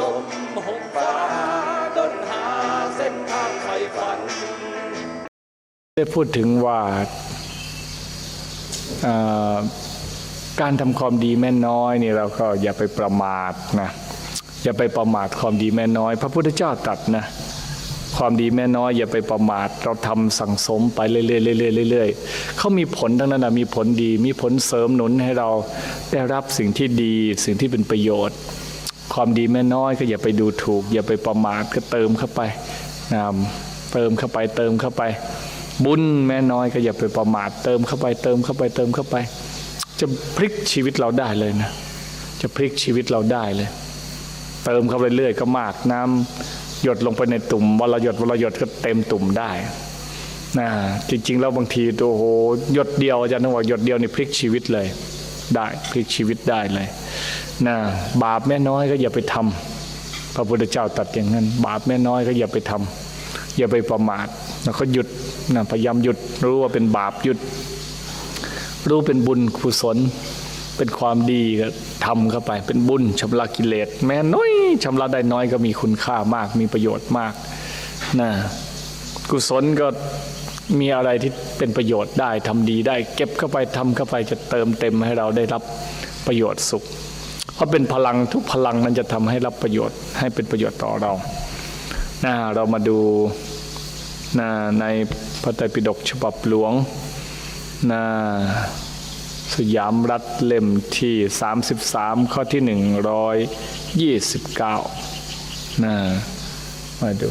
ลมหกฟ้าดนหาเส้นทางไฟฝัน ได้พูดถึงว่าการทำความดีแม่น้อยนี่เราก็อย่าไปประมาทนะอย่าไปประมาทความดีแม่น้อย พระพุทธเจ้าตรัสนะความดีแม่น้อยอย่าไปประมาทเราทำสั่งสมไปเรื่อยๆเรื่อยๆเรื่อยๆเขามีผลทั้งนั้นนะมีผลดี มีผลเสริมหนุนให้เราได้รับสิ่งที่ดีสิ่งที่เป็นประโยชน์ ความดีแม่น้อยก็อย่าไปดูถูก อย่าไปประมาทก็เติมเข้าไปนะเติมเข้าไปเติมเข้าไป บุญแม่น้อยก็อย่าไปประมาทเติมเข้าไปเติมเข้าไปเติมเข้าไป จะพลิกชีวิตเราได้เลยนะ จะพลิกชีวิตเราได้เลย เติมเข้าไปเรื่อยก็มากน้ำหยดลงไปในตุ่มวันละหยดวันละหยดก็เต็มตุ่มได้นะจริงๆแล้วบางทีโอ้โหหยดเดียวอาจารย์นึกว่าหยดเดียวนี่พลิกชีวิตเลย ได้พลิกชีวิตได้เลย นะบาปแม่น้อยก็อย่าไปทำพระพุทธเจ้าตัดอย่างนั้น บาปแม่น้อยก็อย่าไปทำอย่าไปประมาทแล้วก็หยุดนะพยายามหยุดรู้ว่าเป็นบาปหยุด รู้เป็นบุญกุศล เป็นความดีก็ทำเข้าไป เป็นบุญชำระกิเลส แม้น้อยชำระได้น้อยก็มีคุณค่ามากมีประโยชน์มากนะกุศลก็มีอะไรที่เป็นประโยชน์ได้ทำดีได้ เก็บเข้าไปทำเข้าไปจะเติมเต็มให้เราได้รับประโยชน์สุข เพราะเป็นพลังทุกพลังนั้นจะทำให้รับประโยชน์ ให้เป็นประโยชน์ต่อเรานะเรามาดูนะในพระไตรปิฎกฉบับหลวงนะสยามรัฐเล่มที่ 33 ข้อที่ 129นะมาดู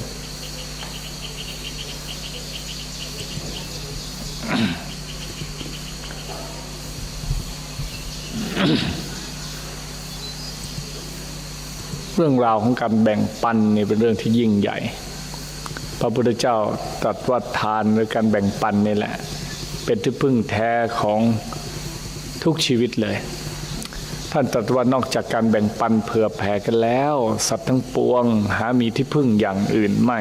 รื่องราวของการแบ่งปันนี่เป็นเรื่องที่ยิ่งใหญ่ พระพุทธเจ้าตรัสว่าทานหรือการแบ่งปันนี่แหละ เป็นที่พึ่งแท้ของทุกชีวิตเลย ท่านตรัสว่านอกจากการแบ่งปันเผื่อแผ่กันแล้ว สัตว์ทั้งปวง หามีที่พึ่งอย่างอื่นไม่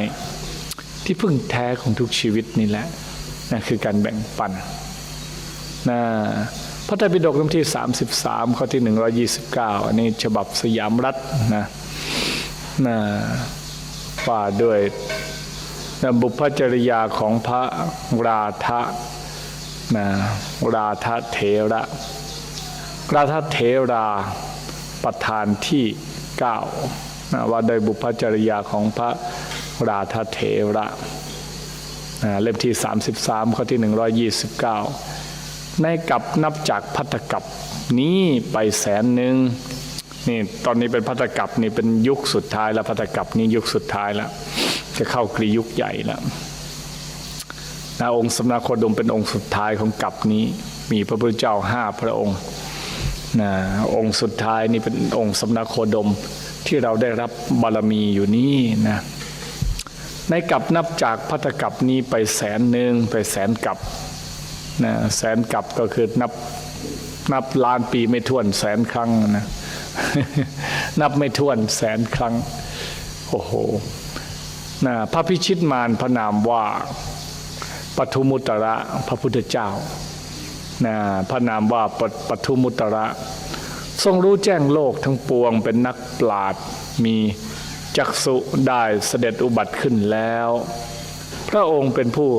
ที่พึ่งแท้ของทุกชีวิตนี่แหละนั่นคือการแบ่งปันนะพระไตรปิฎกเล่มที่ 33 ข้อที่ 129 อันนี้ฉบับสยามรัฐนะ นะว่าด้วยบุพจริยาของพระราธะนะราธะเถระราธะเถราประธานที่เก้านะว่าโดยบุพจริยาของพระราธะเถระนะเล่มที่ 33 ข้อที่ 129 ในกับนับจากพัทธกับนี้ไปแสนหนึ่ง นี่ตอนนี้เป็นพัทธกับนี่เป็นยุคสุดท้ายแล้วพัทธกับนี้ยุคสุดท้ายแล้วจะเข้ากรียุคใหญ่แล้วนะองค์สมณโคดมเป็นองค์สุดท้ายของกับนี้ มีพระพุทธเจ้าห้าพระองค์นะองค์สุดท้ายนี่เป็นองค์สมณโคดมที่เราได้รับบารมีอยู่นี่นะในกับนับจากพัทกับนี้ไปแสนหนึ่งไปแสนกับนะแสนกับก็คือนับนับล้านปีไม่ถ้วนแสนครั้งนะ นับไม่ถ้วนแสนครั้ง โอ้โหนะพระพิชิตมารพระนามว่าปทุมุตระพระพุทธเจ้านะพระนามว่าปปทุมุตระ ทรงรู้แจ้งโลกทั้งปวงเป็นนักปราดมีจักสุได้เสด็จอุบัติขึ้นแล้ว พระองค์เป็นผู้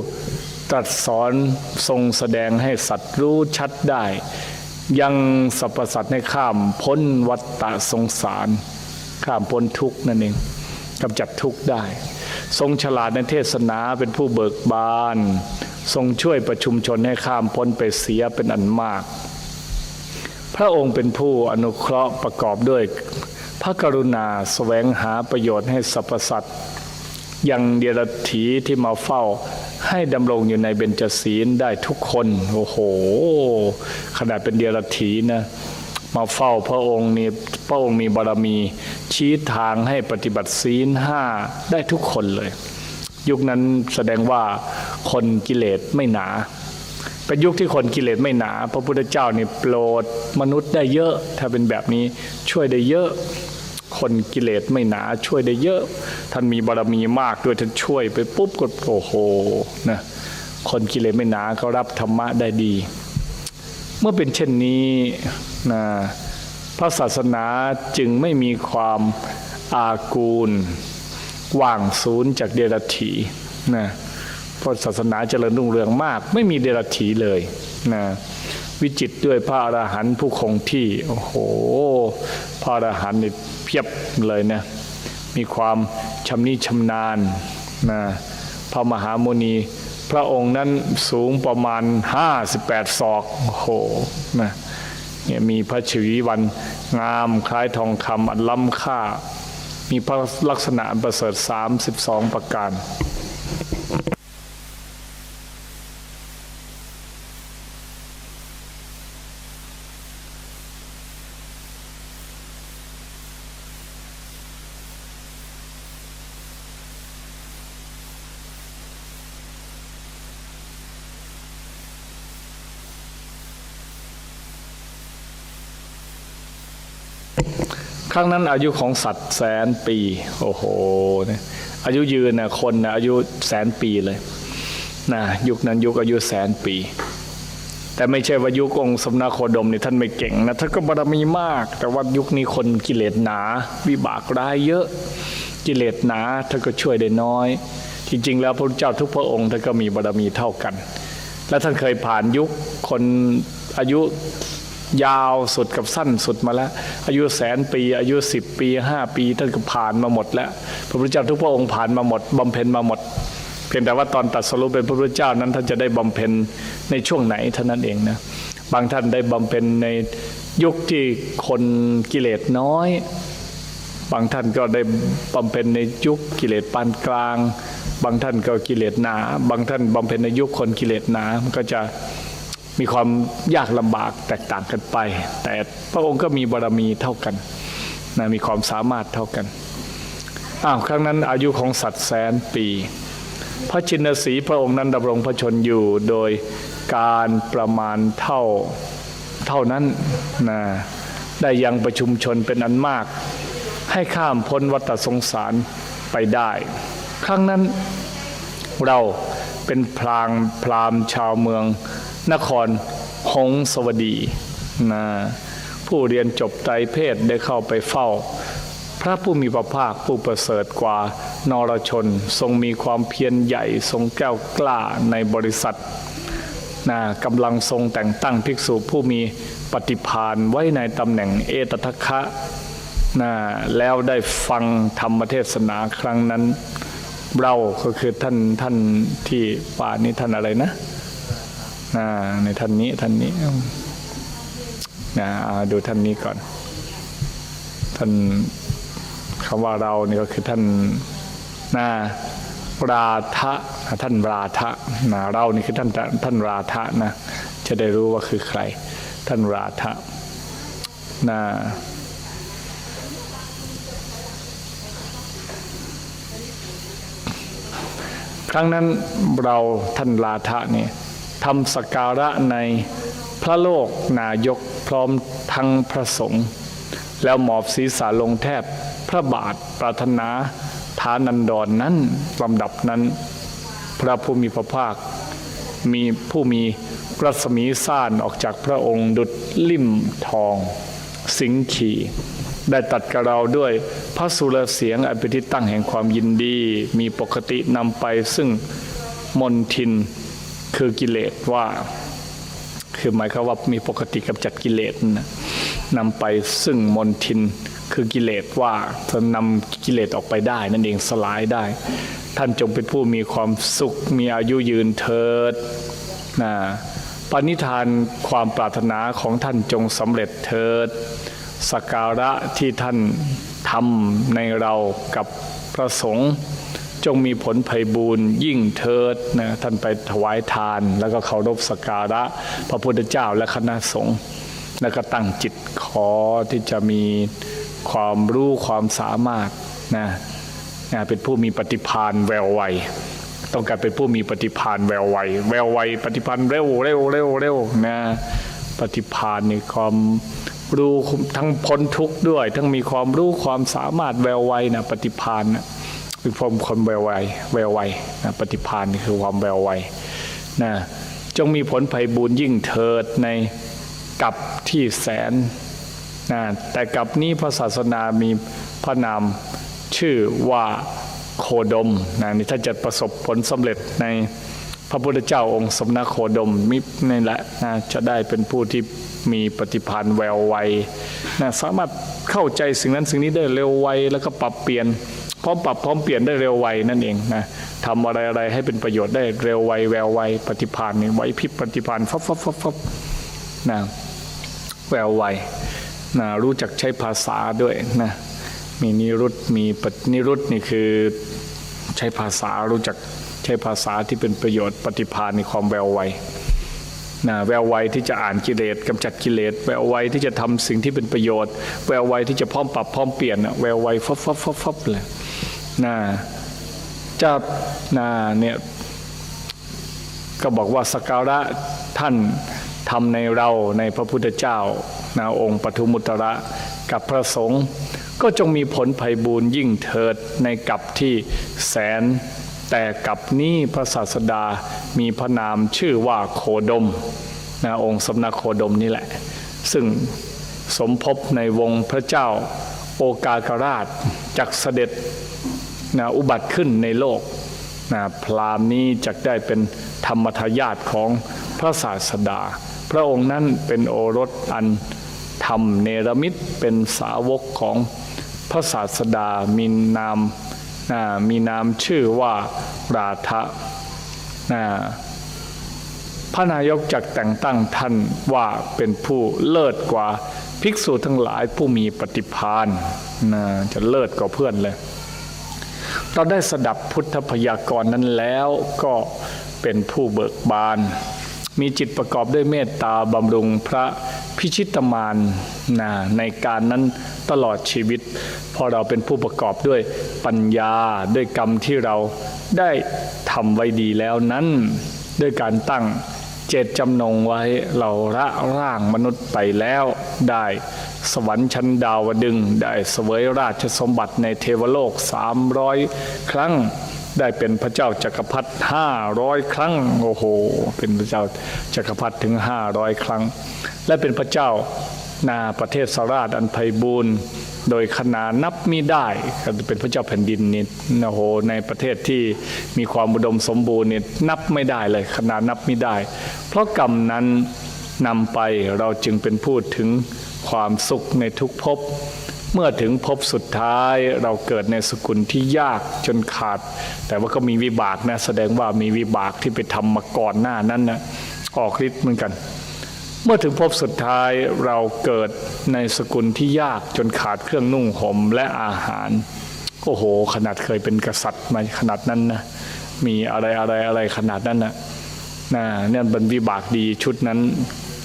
ตรัสสอนทรงแสดงให้สัตว์รู้ชัดได้ ยังสรรพสัตว์ให้ข้ามพ้นวัฏฏะสงสาร ข้ามพ้นทุกนั่นเองกำจัดทุกได้ ทรงฉลาดในเทศนาเป็นผู้เบิกบาน ทรงช่วยประชุมชนให้ข้ามพ้นไปเสียเป็นอันมาก พระองค์เป็นผู้อนุเคราะห์ประกอบด้วยพระกรุณาสแสวงหาประโยชน์ให้สรรพสัตว์ยังเดียรถีที่มาเฝ้า ให้ดำรงอยู่ในเบญจศีลได้ทุกคน โอ้โห ขนาดเป็นเดียรถีนะมาเฝ้าพระองค์นี่พระองค์มีบารมี ชี้ทางให้ปฏิบัติศีลห้าได้ทุกคนเลย ยุคนั้นแสดงว่าคนกิเลสไม่หนา เป็นยุคที่คนกิเลสไม่หนา พระพุทธเจ้านี่โปรดมนุษย์ได้เยอะ ถ้าเป็นแบบนี้ช่วยได้เยอะ คนกิเลสไม่หนาช่วยได้เยอะ ท่านมีบารมีมากด้วยท่านช่วยไปปุ๊บก็โอ้โห นะคนกิเลสไม่หนาเขารับธรรมะได้ดี เมื่อเป็นเช่นนี้นะพระศาสนาจึงไม่มีความอากูล ว่างศูนย์จากเดรัจฉีนะเพราะศาสนาเจริญรุ่งเรืองมาก ไม่มีเดรัจฉีเลยนะวิจิตด้วยพระอรหันต์ผู้คงที่ โอ้โห พระอรหันต์นี่เพียบเลยนะมีความชำนิชำนาญนะ พระมหาโมนี พระองค์นั้นสูงประมาณ 58 ศอกโอ้โหนะเนี่ยมีพระชวีวันงามคล้ายทองคำอันล้ำค่า มีพระลักษณะประเสริฐ 32 ประการ ครั้งนั้นอายุของสัตว์แสนปี โอ้โหนี่อายุยืนนะคนนะอายุแสนปีเลยนะยุคนั้นยุคอายุแสนปี แต่ไม่ใช่ว่ายุคองค์สมณโคดมนี่ท่านไม่เก่งนะท่านก็บารมีมาก แต่ว่ายุคนี้คนกิเลสหนา วิบากร้ายเยอะ กิเลสหนาท่านก็ช่วยได้น้อย จริง ๆ แล้วพระเจ้าทุกพระองค์ท่านก็มีบารมีเท่ากัน และท่านเคยผ่านยุคคนอายุ ยาวสุดกับสั้นสุดมาแล้ว อายุแสนปี อายุสิบปีห้าปีท่านก็ผ่านมาหมดแล้ว พระพุทธเจ้าทุกพระองค์ผ่านมาหมดบำเพ็ญมาหมด เพียงแต่ว่าตอนตัดสรุปเป็นพระพุทธเจ้านั้นท่านจะได้บำเพ็ญในช่วงไหนเท่านั้นเองนะบางท่านได้บำเพ็ญในยุคที่คนกิเลสน้อย บางท่านก็ได้บำเพ็ญในยุคกิเลสปานกลาง บางท่านก็กิเลสหนา บางท่านบำเพ็ญในยุคคนกิเลสหนามันก็จะ มีความยากลำบากแตกต่างกันไป แต่พระองค์ก็มีบารมีเท่ากันนะมีความสามารถเท่ากันอ้าวครั้งนั้นอายุของสัตว์แสนปี พระชินสีพระองค์นั้นดำรงพระชนอยู่โดยการประมาณเท่าเท่านั้นนะได้ยังประชุมชนเป็นอันมาก ให้ข้ามพ้นวัฏสงสารไปได้ ครั้งนั้นเราเป็นพรางพราหมณ์ชาวเมือง นครหงสวดีนะผู้เรียนจบไตรเพศได้เข้าไปเฝ้า พระผู้มีพระภาคผู้ประเสริฐกว่านรชน ทรงมีความเพียรใหญ่ทรงแก้วกล้าในบริษัทนะกำลังทรงแต่งตั้งภิกษุผู้มีปฏิภาณไว้ในตำแหน่งเอตทัคคะนะแล้วได้ฟังธรรมเทศนาครั้งนั้นเราก็คือท่านท่านที่ป่านี้ท่านอะไรนะ ในท่านนี้ท่านนี้นะดูท่านนี้ก่อน ท่านคำว่าเรานี่ก็คือท่านนาราทะท่านราทะนะเรานี่คือท่านท่านราทะนะ จะได้รู้ว่าคือใคร ท่านราทะนะครั้งนั้นเราท่านราทะเนี่ย ทำสการะในพระโลกนายกพร้อมทั้งพระสงฆ์แล้วหมอบศีรษะลงแทบพระบาทปรารถนาฐานันดรนนั้นลำดับนั้น พระผู้มีพระภาค มีผู้มีรัศมีซ่านออกจากพระองค์ดุดลิ่มทอง สิงขี ได้ตัดกับเราด้วยพระสุรเสียงอันเป็นที่ตั้งแห่งความยินดี มีปกตินำไปซึ่งมนทิน คือกิเลสว่า คือหมายความว่ามีปกติกับจัดกิเลสนะนำไปซึ่งมนทิน คือกิเลสว่าจะนำกิเลสออกไปได้ นั่นเองสลายได้ ท่านจงเป็นผู้มีความสุขมีอายุยืนเถิดนะปณิธานความปรารถนาของท่านจงสำเร็จเถิดสการะที่ท่านทำในเรากับพระสงฆ์ จงมีผลไพบูรณ์ยิ่งเทิดนะท่านไปถวายทาน แล้วก็เคารพสักการะ พระพุทธเจ้าและคณะสงฆ์แล้วก็ตั้งจิตขอที่จะมีความรู้ความสามารถนะนะเป็นผู้มีปฏิภาณแววไวต้องการเป็นผู้มีปฏิภาณแววไวแววไวปฏิภาณเร็วเร็วเร็วเร็วนะปฏิภาณในความรู้ทั้งพ้นทุกข์ด้วย ทั้งมีความรู้ความสามารถแววไวนะปฏิพานนะ คือความคนแววไวแววไวนะปฏิพานนี่คือความแววไวนะจงมีผลไพบูรย์ยิ่งเถิดในกับที่แสนนะแต่กับนี้พระศาสนามีพระนามชื่อว่าโคดมนะนี่ถ้าจะประสบผลสำเร็จในพระพุทธเจ้าองค์สมณโคดมมินี่แหละนะจะได้เป็นผู้ที่มีปฏิภาณแววไวนะสามารถเข้าใจสิ่งนั้นสิ่งนี้ได้เร็วไวแล้วก็ปรับเปลี่ยน พร้อมปรับพร้อมเปลี่ยนได้เร็วไวนั่นเองนะทำอะไรอะไรให้เป็นประโยชน์ได้เร็วไวแววไวปฏิภาณนี่ไวพิบปฏิภาณฟับฟับฟับฟับนะแววไวนะรู้จักใช้ภาษาด้วยนะมีนิรุตมีปฏินิรุตนี่คือใช้ภาษารู้จักใช้ภาษาที่เป็นประโยชน์ปฏิภาณในความแววไวนะแววไวที่จะอ่านกิเลสกำจัดกิเลสแววไวที่จะทำสิ่งที่เป็นประโยชน์ แววไวที่จะพร้อมปรับพร้อมเปลี่ยนน่ะแววไวฟับฟับฟับฟับเลย นะจะนะเนี่ยก็บอกว่าสการะท่านทำในเราในพระพุทธเจ้านาองค์ปทุมุตระกับพระสงฆ์ก็จงมีผลไพบูรยิ่งเถิดในกับที่แสน แต่กับนี้พระศาสดามีพระนามชื่อว่าโคดมนะองค์สำนักโคดมนี่แหละ ซึ่งสมภพในวงพระเจ้าโอกากราชจักเสด็จ นะอุบัติขึ้นในโลกนะพราหมณ์นี้จักได้เป็นธรรมทายาทของพระศาสดา พระองค์นั้นเป็นโอรสอันธรรมเนรมิตเป็นสาวกของพระศาสดามีนามนะมีนามชื่อว่าราธะนะพระนายกจักแต่งตั้งท่านว่าเป็นผู้เลิศกว่าภิกษุทั้งหลายผู้มีปฏิภาณนะจะเลิศกว่าเพื่อนเลย เราได้สดับพุทธพยากรณ์นั้นแล้วก็เป็นผู้เบิกบาน มีจิตประกอบด้วยเมตตาบำรุงพระพิชิตมานนะในการนั้นตลอดชีวิต พอเราเป็นผู้ประกอบด้วยปัญญาด้วยกรรมที่เราได้ทำไว้ดีแล้วนั้น ด้วยการตั้งเจตจำนงไว้เราละร่างมนุษย์ไปแล้วได้ สวรรค์ชั้นดาวดึงได้เสวยราชสมบัติในเทวโลกสามร้อยครั้ง ได้เป็นพระเจ้าจักรพรรดิห้าร้อยครั้ง โอ้โห เป็นพระเจ้าจักรพรรดิถึงห้าร้อยครั้ง และเป็นพระเจ้านาประเทศสราชอันไพบูรณ์โดยขนานับมิได้ก็เป็นพระเจ้าแผ่นดินนี่โอ้โหในประเทศที่มีความอุดมสมบูรณ์นี่นับไม่ได้เลยขนานับไม่ได้ เพราะกรรมนั้นนำไปเราจึงเป็นผู้ถึง ความสุขในทุกภพเมื่อถึงภพสุดท้ายเราเกิดในสกุลที่ยากจนขาด แต่ว่าก็มีวิบากนะแสดงว่ามีวิบากที่ไปทำมาก่อนหน้านั้นนะออกฤทธิ์เหมือนกัน เมื่อถึงภพสุดท้ายเราเกิดในสกุลที่ยากจนขาดเครื่องนุ่งห่มและอาหารโอ้โห ขนาดเคยเป็นกษัตริย์มาขนาดนั้นนะมีอะไรอะไรอะไรขนาดนั้นนะนะเนี่ยเป็นวิบากดีชุดนั้น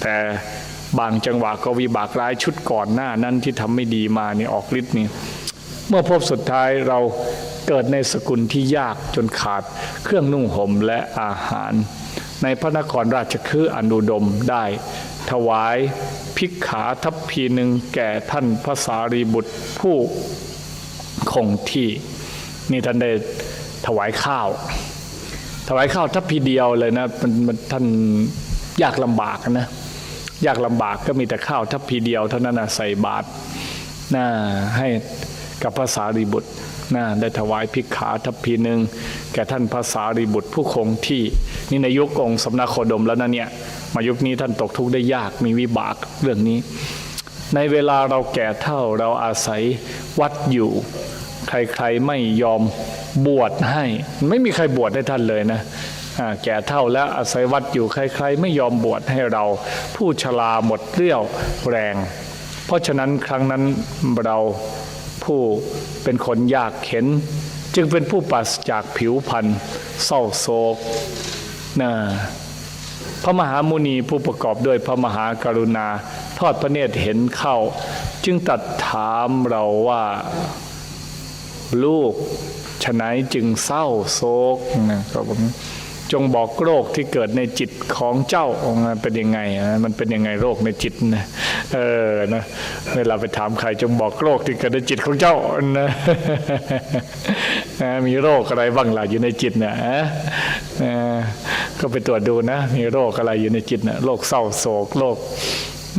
แต่ บางจังหวะก็วิบากร้ายชุดก่อนหน้านั้นที่ทำไม่ดีมาเนี่ยออกฤทธิ์นี่เมื่อพบสุดท้ายเราเกิดในสกุลที่ยากจนขาดเครื่องนุ่งห่มและอาหาร ในพระนครราชคฤห์อนุดมได้ ถวายพิกขาทัพพีหนึ่งแก่ท่านพระสารีบุตรผู้คงที่ นี่ท่านได้ถวายข้าว ถวายข้าวทัพพีเดียวเลยนะมันมันท่านยากลำบากนะ ยากลำบากก็มีแต่ข้าวทัพพีเดียวเท่านั้นนะใส่บาตรน่าให้กับพระสารีบุตรน่าได้ถวายพิกขาทัพพีหนึ่งแก่ท่านพระสารีบุตรผู้คงที่ นี่ในยุคองค์สำนักโคดมแล้วนะเนี่ยมายุคนี้ท่านตกทุกข์ได้ยากมีวิบากเรื่องนี้ ในเวลาเราแก่เท่าเราอาศัยวัดอยู่ ใครๆไม่ยอมบวชให้ ไม่มีใครบวชให้ท่านเลยนะ แก่เท่าแล้วอาศัยวัดอยู่ใครๆ ไม่ยอมบวชให้เราผู้ชราหมดเรี่ยวแรง เพราะฉะนั้นครั้งนั้นเราผู้เป็นคนยากเข็น จึงเป็นผู้ปราศจากผิวพรรณเศร้าโศกนะพระมหามุนีผู้ประกอบด้วยพระมหากรุณา ทอดพระเนตรเห็นเข้า จึงตัดถามเราว่า ลูกฉะไหนจึงเศร้าโศกนะครับผม จงบอกโรคที่เกิดในจิตของเจ้ามันเป็นยังไงมันเป็นยังไงโรคในจิตนะเออนะเวลาไปถามใครจงบอกโรคที่เกิดในจิตของเจ้านะนะมีโรคอะไรบ้างล่ะอยู่ในจิตนะก็ไปตรวจดูนะ มีโรคอะไรอยู่ในจิตนะโรคเศร้าโศกโรค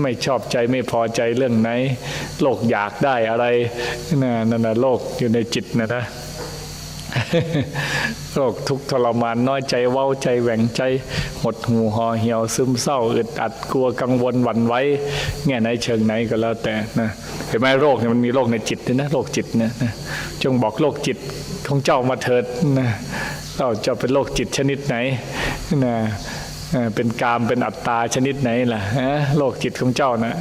ไม่ชอบใจไม่พอใจเรื่องไหนโรคอยากได้อะไรนั่นนะโรคอยู่ในจิตนะนะ โรคทุกทรมานน้อยใจเว้าใจแหว่งใจหดหูห่อเหี่ยวซึมเศร้าอึดอัดกลัวกังวลหวั่นไหวแง่ไหนเชิงไหนก็แล้วแต่นะเห็นไหมโรคเนี่ยมันมีโรคในจิตด้วยนะโรคจิตเนี่ยนะจงบอกโรคจิตของเจ้ามาเถิดนะเราจะเป็นโรคจิตชนิดไหนนะ เป็นกามเป็นอัตตาชนิดไหนล่ะฮะโรคจิตของเจ้านะ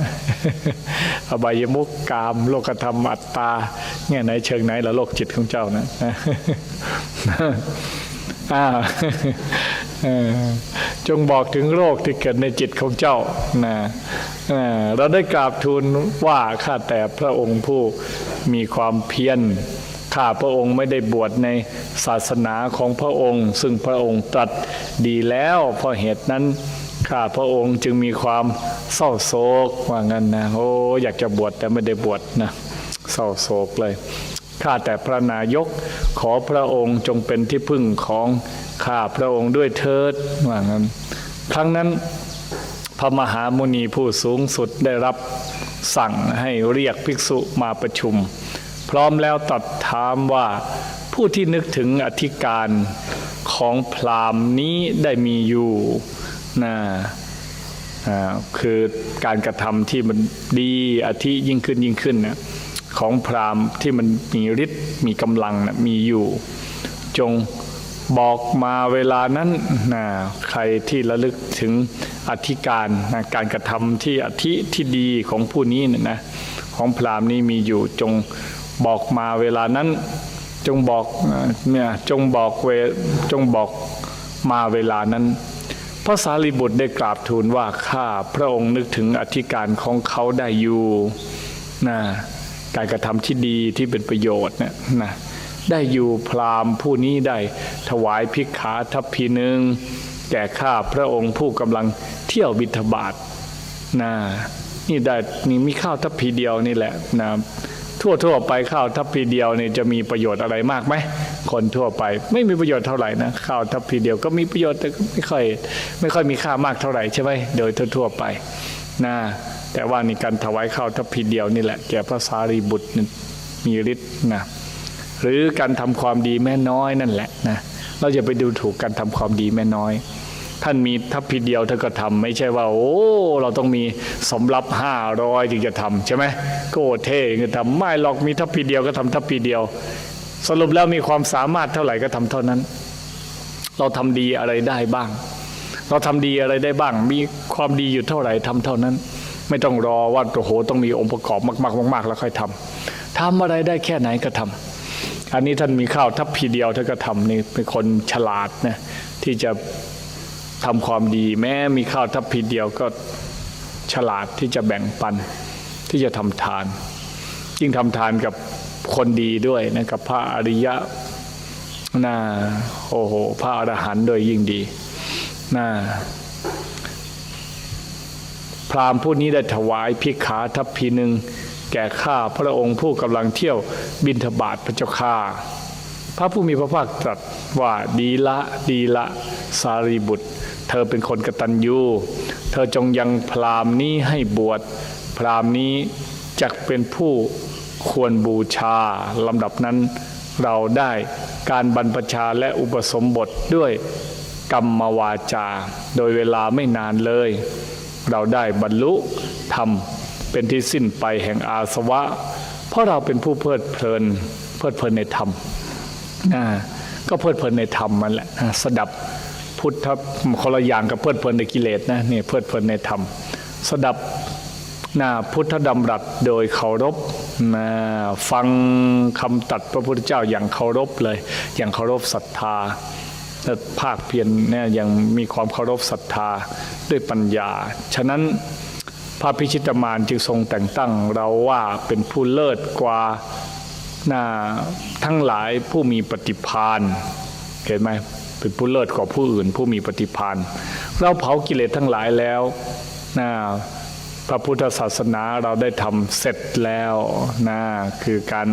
อบายมุกกาม โลกธรรมอัตตาแง่ไหนเชิงไหนล่ะโลกจิตของเจ้านะอ้าวจงบอกถึงโรคที่เกิดในจิตของเจ้านะเราได้กราบทูลว่าข้าแต่พระองค์ผู้มีความเพียร ข้าพระองค์ไม่ได้บวชในศาสนาของพระองค์ ซึ่งพระองค์ตรัสดีแล้วเพราะเหตุนั้นข้าพระองค์จึงมีความเศร้าโศกว่างั้นนะโอ้อยากจะบวชแต่ไม่ได้บวชนะเศร้าโศกเลยข้าแต่พระนายกขอพระองค์จงเป็นที่พึ่งของข้าพระองค์ด้วยเถิดว่างั้นครั้งนั้นพระมหามุนีผู้สูงสุดได้รับสั่งให้เรียกภิกษุมาประชุม พร้อมแล้วตรัดถามว่าผู้ที่นึกถึงอธิการของพราหมณ์นี้ได้มีอยู่นะอ่าคือการกระทำที่มันดีอธิยิ่งขึ้นยิ่งขึ้นนะของพราหมณ์ที่มันมีฤทธิ์มีกำลังนะมีอยู่ จงบอกมาเวลานั้นนะใครที่ระลึกถึงอธิการนะการกระทำที่อธิที่ดีของผู้นี้นะนะของพราหมณ์นี้มีอยู่จง บอกมาเวลานั้นจงบอกเนี่ยจงบอกเวจงบอกมาเวลานั้นพระสารีบุตรได้กราบทูลว่าข้าพระองค์นึกถึงอธิการของเขาได้อยู่นะการกระทำที่ดีที่เป็นประโยชน์เนี่ยนะได้อยู่พราหมณ์ผู้นี้ได้ถวายพิกขาทัพพีหนึ่งแก่ข้าพระองค์ผู้กำลังเที่ยวบิณฑบาตนะนี่ได้นี่มีข้าวทัพพีเดียวนี่แหละนะ ทั่วทั่วไปข้าวทัพพีเดียวนี่จะมีประโยชน์อะไรมากไหมคนทั่วไป ไม่มีประโยชน์เท่าไหร่นะข้าวทัพพีเดียวก็มีประโยชน์แต่ก็ไม่ค่อยไม่ค่อยมีค่ามากเท่าไหร่ใช่ไหมโดยทั่วๆไปนะแต่ว่านี่การถวายข้าวทัพพีเดียวนี่แหละแก่พระสารีบุตรมีฤทธิ์นะหรือการทำความดีแม่น้อยนั่นแหละนะเราจะไปดูถูกการทำความดีแม่น้อย ท่านมีทัพพีเดียวท่านก็ทำไม่ใช่ว่า โอ้เราต้องมีสำรับห้าร้อยถึงจะทำใช่ไหมก็โอเท่ก็ทำไม่หรอกมีทัพพีเดียวก็ทำทัพพีเดียว สรุปแล้วมีความสามารถเท่าไหร่ก็ทำเท่านั้น เราทำดีอะไรได้บ้าง เราทำดีอะไรได้บ้าง มีความดีอยู่เท่าไหร่ทำเท่านั้น ไม่ต้องรอว่าโอ้โหต้องมีองค์ประกอบมากๆมากๆแล้วค่อยทำทำอะไรได้แค่ไหนก็ทำอันนี้ท่านมีข้าวทัพพีเดียวท่านก็ทำนี่เป็นคนฉลาดนะที่จะ ทำความดีแม้มีข้าวทัพพีเดียวก็ฉลาดที่จะแบ่งปันที่จะทำทาน ยิ่งทำทานกับคนดีด้วยนะกับพระอริยะน่าโอ้โหพระอรหันต์โดวยยิ่งดีน่าพราหมณ์ผู้นี้ได้ถวายพิขาทัพพีหนึ่งแก่ข้าพระองค์ผู้กำลังเที่ยวบินทบาทพระเจ้าข้า พระผู้มีพระภาคตรัสว่าดีละดีละสารีบุตร เธอเป็นคนกตัญญูเธอจงยังพรามนี้ให้บวชพรามนี้จักเป็นผู้ควรบูชาลำดับนั้นเราได้การบรรพชาและอุปสมบทด้วยกรรมวาจา โดยเวลาไม่นานเลย เราได้บรรลุธรรมเป็นที่สิ้นไปแห่งอาสวะ เพราะเราเป็นผู้เพลิดเพลินเพลิดเพลินในธรรม อ่าก็เพลิดเพลินในธรรมมันแหละอ่าสดับพุทธคนละอย่างกับเพลิดเพลินในกิเลสนะนี่เพลิดเพลินในธรรม สดับนาพุทธดำรัสโดยเคารพนะฟังคำตัดพระพุทธเจ้าอย่างเคารพเลย อย่างเคารพศรัทธาและภาคเพียรเนี่ยยังมีความเคารพศรัทธาด้วยปัญญา ฉะนั้นพระพิชิตมารจึงทรงแต่งตั้งเราว่าเป็นผู้เลิศกว่า นะทั้งหลายผู้มีปฏิพานเห็นไหมเป็นผู้เลิศกว่าผู้อื่น ผู้มีปฏิภาณเราเผากิเลสทั้งหลายแล้วนะพระพุทธศาสนาเราได้ทำเสร็จแล้วนะคือการ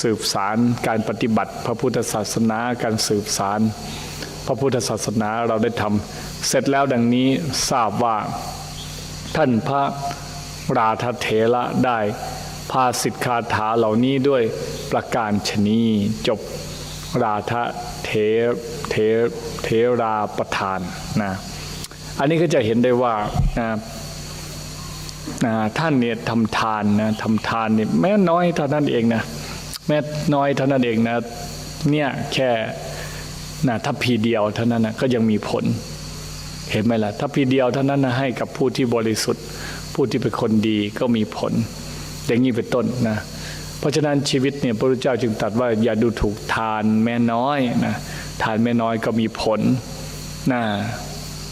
สืบสารการปฏิบัติพระพุทธศาสนาการสืบสารพระพุทธศาสนาเราได้ทำเสร็จแล้วดังนี้ทราบว่าท่านพระราธเถระได้ พาสิทธคาถาเหล่านี้ด้วยประการชนีจบราธเถเถเถราประทานนะอันนี้ก็จะเห็นได้ว่านะนะท่านเนี่ยทำทานนะทำทานเนี่ยแม้น้อยเท่านั้นเองนะแม้น้อยเท่านั้นเองนะเนี่ยแค่นะถ้าพีเดียวเท่านั้นนะก็ยังมีผล เห็นไหมล่ะถ้าพีเดียวเท่านั้นนะให้กับผู้ที่บริสุทธิ์ ผู้ที่เป็นคนดีก็มีผล อย่างนี้เป็นต้นนะเพราะฉะนั้นชีวิตเนี่ยพระพุทธเจ้าจึงตรัสว่าอย่าดูถูกทานแม่น้อยนะทานแม่น้อยก็มีผลนะ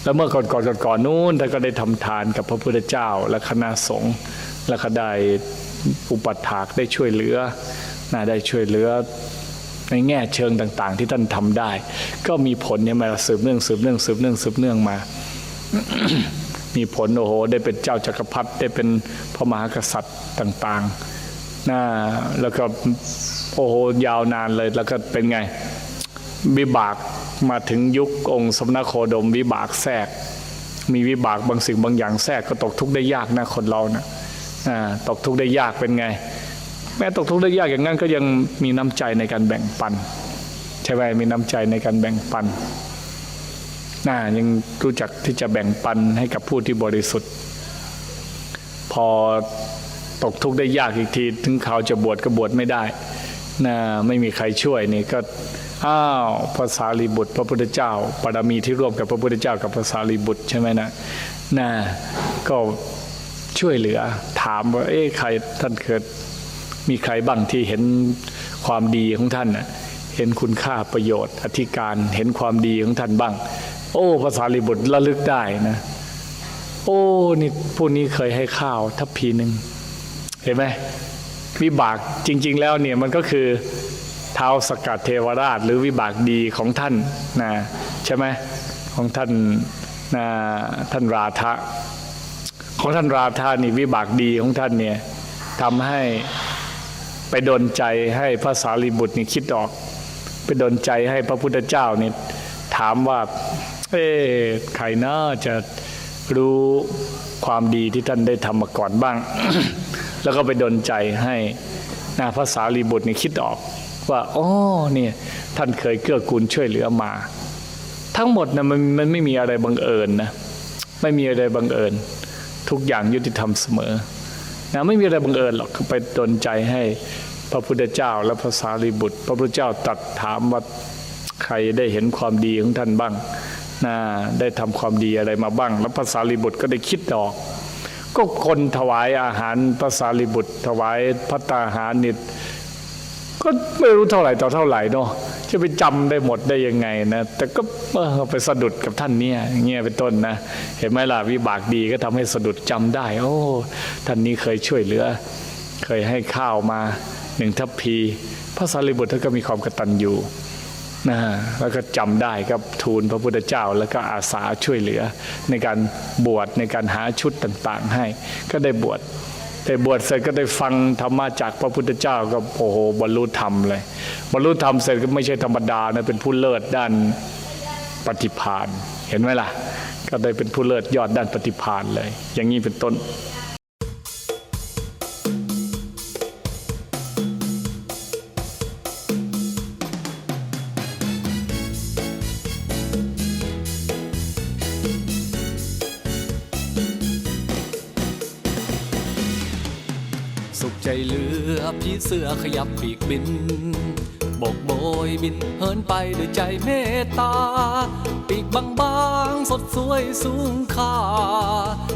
แล้วเมื่อก่อนก่อนก่อนก่อนนู้นท่านก็ได้ทำทานกับพระพุทธเจ้า และคณะสงฆ์แล้วก็ได้อุปถากได้ช่วยเหลือนะได้ช่วยเหลือในแง่เชิงต่างๆ ที่ท่านทำได้ ก็มีผลเนี่ยมาสืบเนื่องสืบเนื่องสืบเนื่องสืบเนื่องมา มีผลโอ้โห ได้เป็นเจ้าจักรพรรดิได้เป็นพระมหากษัตริย์ต่างๆนะแล้วก็โอ้โหยาวนานเลยแล้วก็เป็นไงวิบากมาถึงยุคองค์สมณโคดมวิบากแทรก มีวิบากบางสิ่งบางอย่างแทรกก็ตกทุกข์ได้ยากนะคนเรานะอ่าตกทุกข์ได้ยากเป็นไง แม้ตกทุกข์ได้ยากอย่างนั้นก็ยังมีน้ำใจในการแบ่งปัน ใช่ไหมมีน้ำใจในการแบ่งปัน น่ายังรู้จักที่จะแบ่งปันให้กับผู้ที่บริสุทธิ์ พอตกทุกข์ได้ยากอีกที ถึงเขาจะบวชก็บวชไม่ได้นะไม่มีใครช่วยนี่ก็อ้าวภาษาลีบุตร พระพุทธเจ้าบารมีที่ร่วมกับพระพุทธเจ้ากับภาษาลีบุตรใช่ไหมนะนะก็ช่วยเหลือ ถามว่า เอ๊ะใครท่านเกิดมีใครบ้างที่เห็นความดีของท่านเห็นคุณค่าประโยชน์ อธิการเห็นความดีของท่านบ้าง โอ้ภาษาลิบุตรระลึกได้นะ โอ้นี่ผู้นี้เคยให้ข้าวทัพพีหนึ่งเห็นไหมวิบากจริง ๆ แล้วเนี่ยมันก็คือเท้าสกัดเทวราช หรือวิบากดีของท่านนะใช่ไหมของท่านนะท่านราธะของท่านราธานี่วิบากดีของท่านเนี่ยทำให้ไปดนใจให้พระสารีบุตรนี่คิดออก ไปดนใจให้พระพุทธเจ้านี่ถามว่า เอ๊ใครน่าจะรู้ความดีที่ท่านได้ทำมาก่อนบ้าง แล้วก็ไปดนใจให้นาพระสารีบุตรนี่คิดออกว่าอ๋อเนี่ยท่านเคยเกื้อกูลช่วยเหลือมา ทั้งหมดนะมันมันไม่มีอะไรบังเอิญนะไม่มีอะไรบังเอิญ ทุกอย่างยุติธรรมเสมอนะไม่มีอะไรบังเอิญหรอกไปดนใจให้พระพุทธเจ้าและพระสารีบุตร พระพุทธเจ้าตรัสถามว่าใครได้เห็นความดีของท่านบ้าง นะได้ทำความดีอะไรมาบ้าง แล้วพระสารีบุตรก็ได้คิดออก ก็คนถวายอาหารพระสารีบุตร ถวายพระตาหารนิดก็ไม่รู้เท่าไหร่ต่อเท่าไหร่เนาะจะไปจำได้หมดได้ยังไงนะ แต่ก็เออไปสะดุดกับท่านเนี่ยเงี้ยเป็นต้นนะ เห็นไหมล่ะวิบากดีก็ทำให้สะดุดจำได้ โอ้ท่านนี้เคยช่วยเหลือ เคยให้ข้าวมาหนึ่งทัพพีพระสารีบุตรท่านก็มีความกตัญญู นะแล้วก็จำได้ก็ทูลพระพุทธเจ้าแล้วก็อาสาช่วยเหลือ ในการบวชในการหาชุดต่างๆ ให้ก็ได้บวชแต่บวชเสร็จก็ได้ฟังธรรมะจากพระพุทธเจ้าก็โอ้โหบรรลุธรรมเลยบรรลุธรรมเสร็จก็ไม่ใช่ธรรมดานะเป็นผู้เลิศด้านปฏิภาณเห็นไหมล่ะ ก็ได้เป็นผู้เลิศยอดด้านปฏิภาณเลย อย่างนี้เป็นต้น เสือขยับปีกบินโบกโบยบินเหินไปด้วยใจเมตตา ปีกบางๆสดสวยสูงค่า